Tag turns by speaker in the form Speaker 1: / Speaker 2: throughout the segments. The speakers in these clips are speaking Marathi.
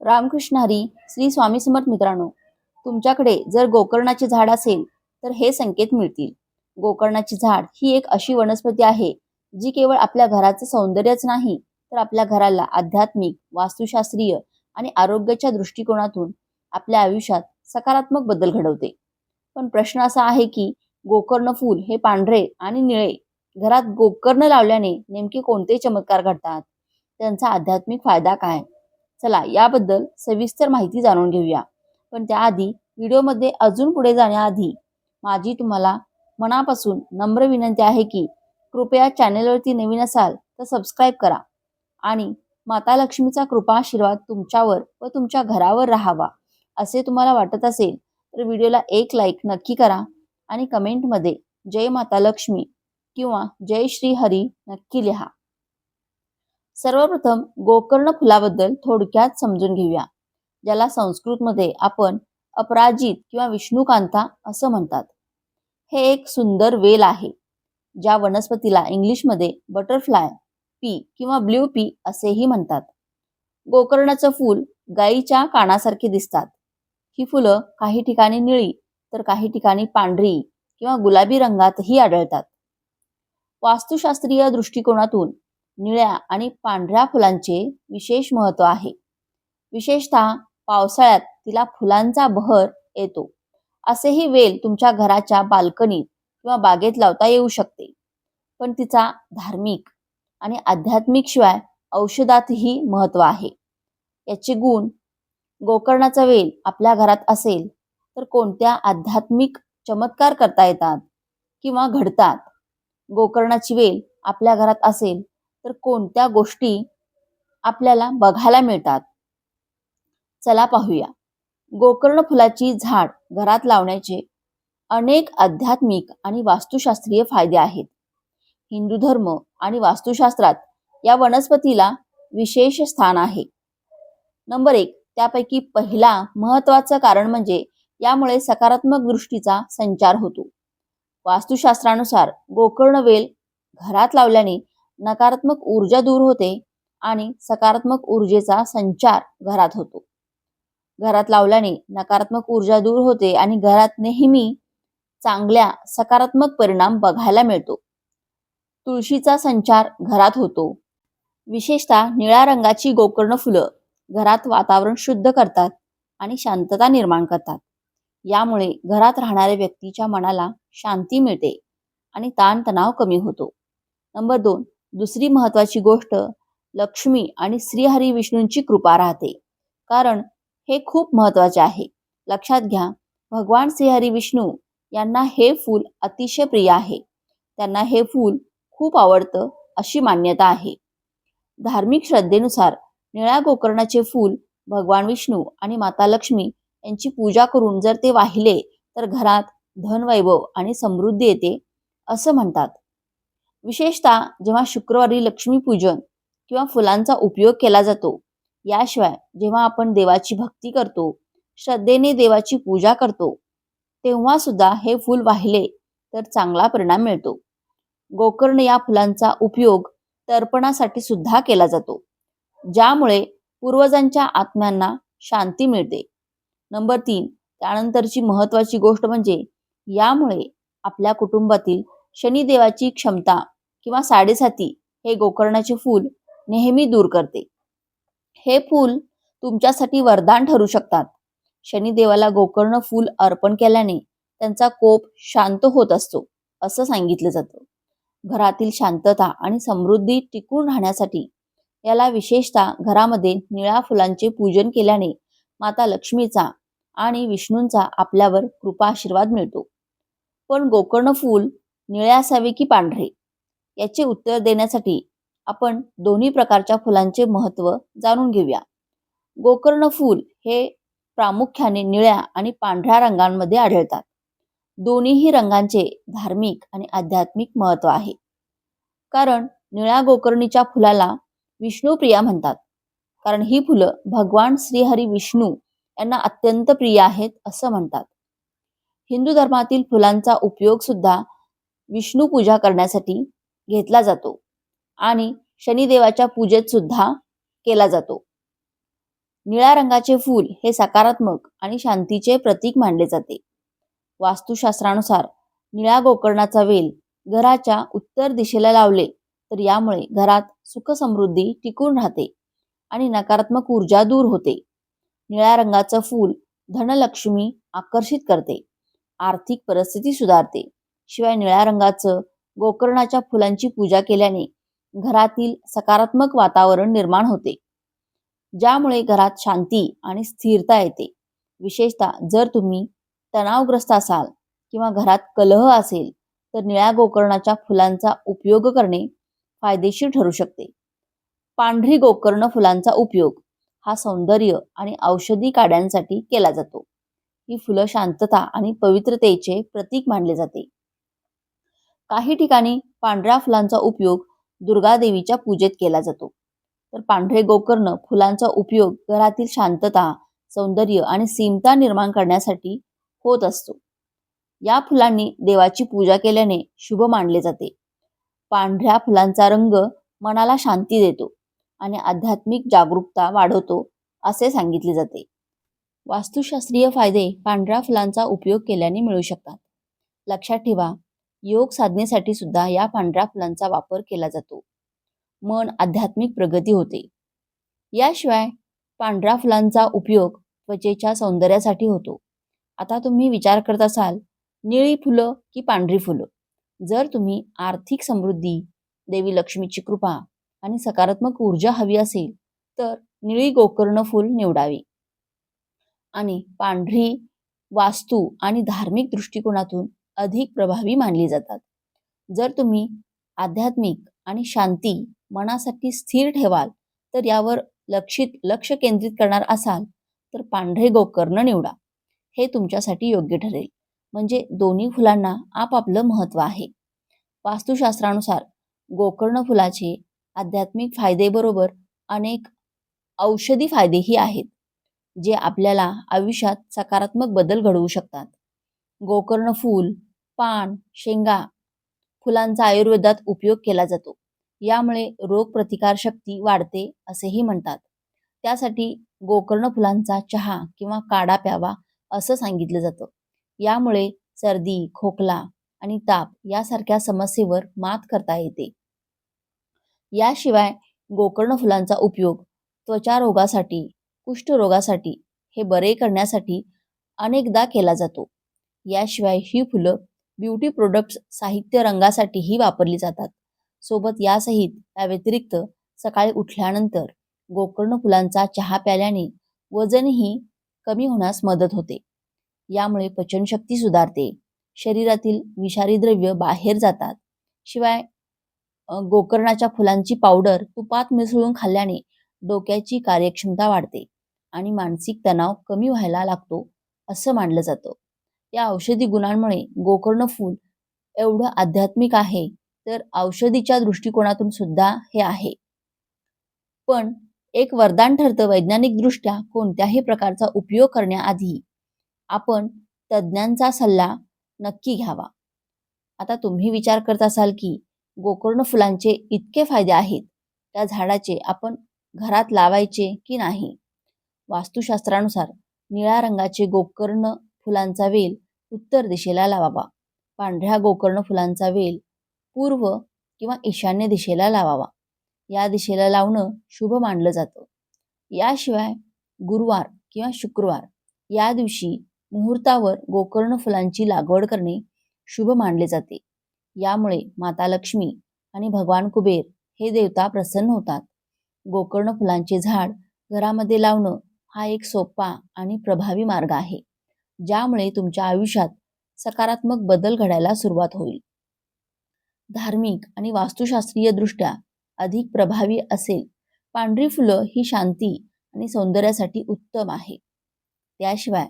Speaker 1: रामकृष्ण हरी श्री स्वामी समर्थ मित्रांनो तुमच्याकडे जर गोकर्णाचे झाड असेल तर हे संकेत मिळतील. गोकर्णाची झाड ही एक अशी वनस्पती आहे जी केवळ आपल्या घराचं सौंदर्यच नाही तर आपल्या घराला आध्यात्मिक वास्तुशास्त्रीय आणि आरोग्याच्या दृष्टिकोनातून आपल्या आयुष्यात सकारात्मक बदल घडवते. पण प्रश्न असा आहे की गोकर्ण फूल हे पांढरे आणि निळे घरात गोकर्ण लावल्याने नेमके कोणते चमत्कार घडतात? त्यांचा आध्यात्मिक फायदा काय? चला याबद्दल सविस्तर माहिती जाणून घेऊया. पण त्याआधी व्हिडिओमध्ये अजून पुढे जाण्याआधी माझी तुम्हाला मनापासून नम्र विनंती आहे की कृपया चॅनेलवरती नवीन असाल तर सबस्क्राईब करा आणि माता लक्ष्मीचा कृपा आशीर्वाद तुमच्यावर व तुमच्या घरावर राहावा असे तुम्हाला वाटत असेल तर व्हिडिओला एक लाईक नक्की करा आणि कमेंटमध्ये जय माता लक्ष्मी किंवा जय श्री हरी नक्की लिहा. सर्वप्रथम गोकर्ण फुलाबद्दल थोडक्यात समजून घेऊया ज्याला संस्कृतमध्ये आपण अपराजित किंवा विष्णुकांता असं म्हणतात. हे एक सुंदर वेल आहे ज्या वनस्पतीला इंग्लिशमध्ये बटरफ्लाय पी किंवा ब्ल्यू पी असेही म्हणतात. गोकर्णाचं फूल गाईच्या कानासारखे दिसतात. ही फुलं काही ठिकाणी निळी तर काही ठिकाणी पांढरी किंवा गुलाबी रंगातही आढळतात. वास्तुशास्त्रीय दृष्टिकोनातून निळ्या आणि पांढऱ्या फुलांचे विशेष महत्त्व आहे. विशेषतः पावसाळ्यात तिला फुलांचा बहर येतो. असेही वेल तुमच्या घराच्या बाल्कनीत किंवा बागेत लावता येऊ शकते. पण तिचा धार्मिक आणि आध्यात्मिक शिवाय औषधातही महत्त्व आहे. याचे गुण गोकर्णाचा वेल आपल्या घरात असेल तर कोणत्या आध्यात्मिक चमत्कार करता येतात किंवा घडतात? गोकर्णाची वेल आपल्या घरात असेल तर कोणत्या गोष्टी आपल्याला बघायला मिळतात? चला पाहूया. गोकर्ण फुलाची झाड घरात लावण्याचे अनेक आध्यात्मिक आणि वास्तुशास्त्रीय फायदे आहेत. हिंदू धर्म आणि वास्तुशास्त्रात या वनस्पतीला विशेष स्थान आहे. नंबर एक त्यापैकी पहिला महत्वाचं कारण म्हणजे यामुळे सकारात्मक दृष्टीचा संचार होतो. वास्तुशास्त्रानुसार गोकर्ण वेल घरात लावल्याने नकारात्मक ऊर्जा दूर होते आणि सकारात्मक ऊर्जेचा संचार घरात होतो. घरात लावल्याने नकारात्मक ऊर्जा दूर होते आणि घरात नेहमी चांगल्या सकारात्मक परिणाम बघायला मिळतो. तुळशीचा संचार घरात होतो. विशेषतः निळ्या रंगाची गोकर्ण फुलं घरात वातावरण शुद्ध करतात आणि शांतता निर्माण करतात. यामुळे घरात राहणाऱ्या व्यक्तीच्या मनाला शांती मिळते आणि ताणतणाव कमी होतो. नंबर दोन दुसरी महत्वाची गोष्ट लक्ष्मी आणि श्रीहरी विष्णूंची कृपा राहते. कारण हे खूप महत्त्वाचे आहे. लक्षात घ्या भगवान श्रीहरी विष्णू यांना हे फूल अतिशय प्रिय आहे. त्यांना हे फूल खूप आवडतं अशी मान्यता आहे. धार्मिक श्रद्धेनुसार निळ्या गोकर्णाचे फूल भगवान विष्णू आणि माता लक्ष्मी यांची पूजा करून जर ते वाहिले तर घरात धनवैभव आणि समृद्धी येते असं म्हणतात. विशेषतः जेव्हा शुक्रवारी लक्ष्मीपूजन किंवा फुलांचा उपयोग केला जातो याशिवाय जेव्हा आपण देवाची भक्ती करतो श्रद्धेने देवाची पूजा करतो तेव्हा सुद्धा हे फूल वाहिले तर चांगला परिणाम मिळतो. गोकर्ण या फुलांचा उपयोग तर्पणासाठी सुद्धा केला जातो ज्यामुळे पूर्वजांच्या आत्म्यांना शांती मिळते. नंबर तीन त्यानंतरची महत्वाची गोष्ट म्हणजे यामुळे आपल्या कुटुंबातील शनिदेवाची क्षमता किंवा साडेसाती हे गोकर्णाचे फूल नेहमी दूर करते. हे फूल तुमच्यासाठी वरदान ठरू शकतात. शनिदेवाला गोकर्ण फूल अर्पण केल्याने त्यांचा कोप शांत होत असतो असं सांगितलं जातं. घरातील शांतता आणि समृद्धी टिकून राहण्यासाठी याला विशेषतः घरामध्ये निळ्या फुलांचे पूजन केल्याने माता लक्ष्मीचा आणि विष्णूंचा आपल्यावर कृपा आशीर्वाद मिळतो. पण गोकर्ण फूल निळे असावे की पांढरे? याचे उत्तर देण्यासाठी आपण दोन्ही प्रकारच्या फुलांचे महत्त्व जाणून घेऊया. गोकर्ण फूल हे प्रामुख्याने निळ्या आणि पांढऱ्या रंगांमध्ये आढळतात. दोन्हीही रंगांचे धार्मिक आणि आध्यात्मिक महत्त्व आहे. कारण निळ्या गोकर्णीच्या फुलाला विष्णुप्रिया म्हणतात. कारण ही फुलं भगवान श्रीहरी विष्णू यांना अत्यंत प्रिय आहेत असं म्हणतात. हिंदू धर्मातील फुलांचा उपयोग सुद्धा विष्णू पूजा करण्यासाठी घेतला जातो आणि शनिदेवाच्या पूजेत सुद्धा केला जातो. निळ्या रंगाचे फूल हे सकारात्मक आणि शांतीचे प्रतीक मानले जाते. वास्तुशास्त्रानुसार निळ्या गोकर्णाचा वेल घराच्या उत्तर दिशेला लावले तर यामुळे घरात सुख समृद्धी टिकून राहते आणि नकारात्मक ऊर्जा दूर होते. निळ्या रंगाचं फूल धनलक्ष्मी आकर्षित करते. आर्थिक परिस्थिती सुधारते. शिवाय निळ्या रंगाचं गोकर्णाच्या फुलांची पूजा केल्याने घरातील सकारात्मक वातावरण निर्माण होते. ज्यामुळे घरात शांती आणि स्थिरता येते. विशेषतः जर तुम्ही तणावग्रस्त असाल किंवा घरात कलह असेल तर निळ्या गोकर्णाच्या फुलांचा उपयोग करणे फायदेशीर ठरू शकते. पांढरी गोकर्ण फुलांचा उपयोग हा सौंदर्य आणि औषधी काड्यांसाठी केला जातो. ही फुलं शांतता आणि पवित्रतेचे प्रतीक मानले जाते. काही ठिकाणी पांढऱ्या फुलांचा उपयोग दुर्गादेवीच्या पूजेत केला जातो. तर पांढरे गोकर्ण फुलांचा उपयोग घरातील शांतता सौंदर्य आणि सीमता निर्माण करण्यासाठी होत असतो. या फुलांनी देवाची पूजा केल्याने शुभ मानले जाते. पांढऱ्या फुलांचा रंग मनाला शांती देतो आणि आध्यात्मिक जागरूकता वाढवतो असे सांगितले जाते. वास्तुशास्त्रीय फायदे पांढऱ्या फुलांचा उपयोग केल्याने मिळू शकतात. लक्षात ठेवा योग साधनेसाठी सुद्धा या पांढऱ्या फुलांचा वापर केला जातो. मन आध्यात्मिक प्रगती होते. याशिवाय पांढऱ्या फुलांचा उपयोग त्वचेच्या सौंदर्यासाठी होतो. आता तुम्ही विचार करत असाल निळी फुलं की पांढरी फुलं? जर तुम्ही आर्थिक समृद्धी देवी लक्ष्मीची कृपा आणि सकारात्मक ऊर्जा हवी असेल तर निळी गोकर्ण फूल निवडावी. आणि पांढरी वास्तू आणि धार्मिक दृष्टिकोनातून अधिक प्रभावी मानली जातात. जर तुम्ही आध्यात्मिक आणि शांती मनासाठी स्थिर ठेवाल तर यावर लक्षित लक्ष केंद्रित करणार असाल तर पांढरे गोकर्ण निवडा. हे तुमच्यासाठी योग्य ठरेल. म्हणजे दोन्ही फुलांना आपापलं महत्त्व आहे. वास्तुशास्त्रानुसार गोकर्ण फुलाचे आध्यात्मिक फायदेबरोबर अनेक औषधी फायदेही आहेत जे आपल्याला आयुष्यात सकारात्मक बदल घडवू शकतात. गोकर्ण फूल पान शेंगा फुलांचा आयुर्वेदात उपयोग केला जातो. यामुळे रोगप्रतिकारशक्ती वाढते असेही म्हणतात. त्यासाठी गोकर्ण फुलांचा चहा किंवा काढा प्यावा असं सांगितलं जातं. यामुळे सर्दी खोकला आणि ताप यासारख्या समस्येवर मात करता येते. याशिवाय गोकर्ण फुलांचा उपयोग त्वचा रोगासाठी कुष्ठरोगासाठी हे बरे करण्यासाठी अनेकदा केला जातो. याशिवाय ही फुलं ब्युटी प्रोडक्ट्स साहित्य रंगासाठीही वापरली जातात. सोबत यासहित या व्यतिरिक्त सकाळी उठल्यानंतर गोकर्ण फुलांचा चहा प्याल्याने वजनही कमी होण्यास मदत होते. यामुळे पचनशक्ती सुधारते. शरीरातील विषारी द्रव्य बाहेर जातात. शिवाय गोकर्णाच्या फुलांची पावडर तुपात मिसळून खाल्ल्याने डोक्याची कार्यक्षमता वाढते आणि मानसिक तणाव कमी व्हायला लागतो असं मानलं जातं. या औषधी गुणांमुळे गोकर्ण फूल एवढं आध्यात्मिक आहे तर औषधीच्या दृष्टिकोनातून सुद्धा हे आहे. पण एक वरदान ठरतं वैज्ञानिकदृष्ट्या कोणत्याही प्रकारचा उपयोग करण्याआधी आपण तज्ज्ञांचा सल्ला नक्की घ्यावा. आता तुम्ही विचार करत असाल की गोकर्ण फुलांचे इतके फायदे आहेत त्या झाडाचे आपण घरात लावायचे की नाही? वास्तुशास्त्रानुसार निळ्या रंगाचे गोकर्ण फुलांचा वेल उत्तर दिशेला लावावा. पांढऱ्या गोकर्ण फुलांचा वेल पूर्व किंवा ईशान्य दिशेला लावावा. या दिशेला लावणं शुभ मानलं जातं. याशिवाय गुरुवार किंवा शुक्रवार या दिवशी मुहूर्तावर गोकर्ण फुलांची लागवड करणे शुभ मानले जाते. यामुळे माता लक्ष्मी आणि भगवान कुबेर हे देवता प्रसन्न होतात. गोकर्ण फुलांचे झाड घरामध्ये लावणं हा एक सोपा आणि प्रभावी मार्ग आहे. ज्यामुळे तुमच्या आयुष्यात सकारात्मक बदल घडायला सुरुवात होईल. धार्मिक आणि वास्तुशास्त्रीय दृष्ट्या अधिक प्रभावी असेल. पांढरी फुलं ही शांती आणि सौंदर्यासाठी उत्तम आहे. त्याशिवाय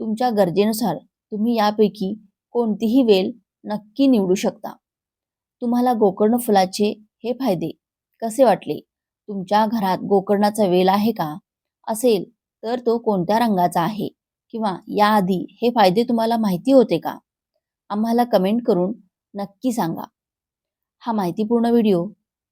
Speaker 1: तुमच्या गरजेनुसार तुम्ही यापैकी कोणतीही वेल नक्की निवडू शकता. तुम्हाला गोकर्ण फुलाचे हे फायदे कसे वाटले? तुमच्या घरात गोकर्णाचा वेल आहे का? असेल तर तो कोणत्या रंगाचा आहे? किंवा याआधी हे फायदे तुम्हाला माहिती होते का? आम्हाला कमेंट करून नक्की सांगा. हा माहितीपूर्ण व्हिडिओ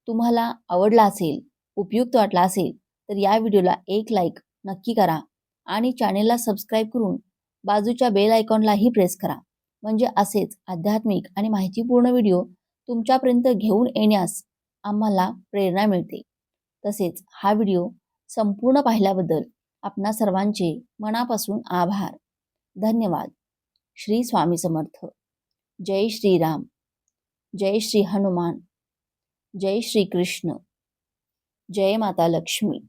Speaker 1: तुम्हाला आवडला असेल उपयुक्त वाटला असेल तर या व्हिडिओला एक लाईक नक्की करा आणि चॅनेलला सबस्क्राईब करून बाजूच्या बेल आयकॉनलाही प्रेस करा. म्हणजे असेच आध्यात्मिक आणि माहितीपूर्ण व्हिडिओ तुमच्यापर्यंत घेऊन येण्यास आम्हाला प्रेरणा मिळते. तसेच हा व्हिडिओ संपूर्ण पाहिल्याबद्दल आपणा सर्वांचे मनापासून आभार. धन्यवाद. श्री स्वामी समर्थ. जय श्रीराम जय श्री हनुमान. जय श्री कृष्ण. जय माता लक्ष्मी.